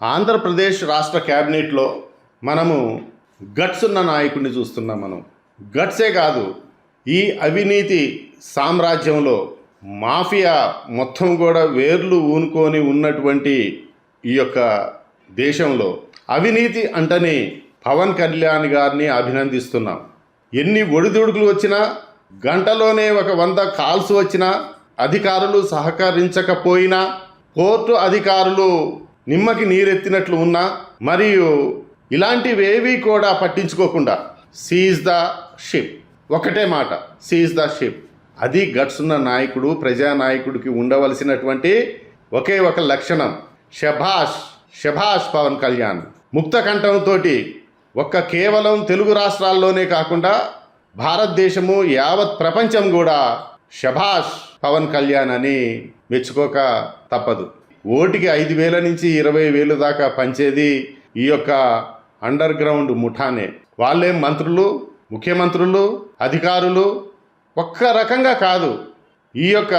ఆంధ్రప్రదేశ్ రాష్ట్ర క్యాబినెట్లో మనము గట్స్ ఉన్న నాయకుడిని చూస్తున్నాం మనం. గట్సే కాదు ఈ అవినీతి సామ్రాజ్యంలో మాఫియా మొత్తం కూడా వేర్లు ఊనుకొని ఉన్నటువంటి ఈ యొక్క దేశంలో అవినీతి అంటని పవన్ కళ్యాణ్ గారిని అభినందిస్తున్నాం. ఎన్ని ఒడిదుడుకులు వచ్చినా గంటలోనే ఒక వంద కాల్స్ వచ్చినా అధికారులు సహకరించకపోయినా కోర్టు అధికారులు నిమ్మకి నీరెత్తినట్లు ఉన్నా మరియు ఇలాంటివేవీ కూడా పట్టించుకోకుండా సీజ్ ద షిప్ ఒకటే మాట సీజ్ ద షిప్ అది గట్స్ ఉన్న నాయకుడు ప్రజానాయకుడికి ఉండవలసినటువంటి ఒకే ఒక లక్షణం షభాష్ షభాష్ పవన్ కళ్యాణ్. ముక్త కంఠంతో ఒక్క కేవలం తెలుగు రాష్ట్రాల్లోనే కాకుండా భారతదేశము యావత్ ప్రపంచం కూడా షభాష్ పవన్ కళ్యాణ్ అని మెచ్చుకోక తప్పదు. ఓటికి ఐదు వేల నుంచి ఇరవై వేలు దాకా పంచేది ఈ యొక్క అండర్ గ్రౌండ్ ముఠానే. వాళ్ళే మంత్రులు ముఖ్యమంత్రులు అధికారులు ఒక్క రకంగా కాదు. ఈ యొక్క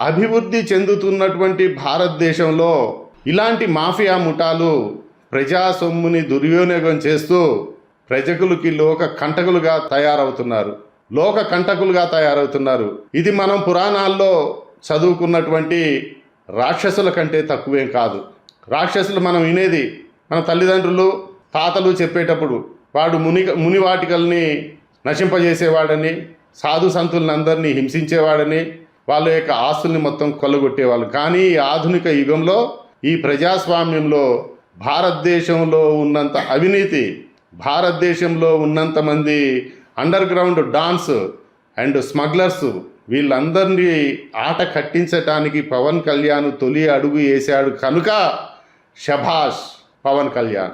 అభివృద్ధి చెందుతున్నటువంటి భారతదేశంలో ఇలాంటి మాఫియా ముఠాలు ప్రజా సొమ్ముని దుర్వినియోగం చేస్తూ ప్రజకులకి లోక కంటకులుగా తయారవుతున్నారు. లోక కంటకులుగా తయారవుతున్నారు. ఇది మనం పురాణాల్లో చదువుకున్నటువంటి రాక్షసుల కంటే తక్కువేం కాదు. రాక్షసులు మనం వినేది మన తల్లిదండ్రులు తాతలు చెప్పేటప్పుడు వాడు ముని మునివాటికల్ని నశింపజేసేవాడని సాధు సంతుల్ని అందరినీ హింసించేవాడని వాళ్ళ యొక్క ఆస్తుల్ని మొత్తం కొల్లగొట్టేవాళ్ళు. కానీ ఈ ఆధునిక యుగంలో ఈ ప్రజాస్వామ్యంలో భారతదేశంలో ఉన్నంత అవినీతి భారతదేశంలో ఉన్నంత మంది underground dons and smugglers వీళ్ళందరినీ ఆట కట్టించటానికి పవన్ కళ్యాణ్ తొలి అడుగు వేశాడు కనుక షభాష్ పవన్ కళ్యాణ్.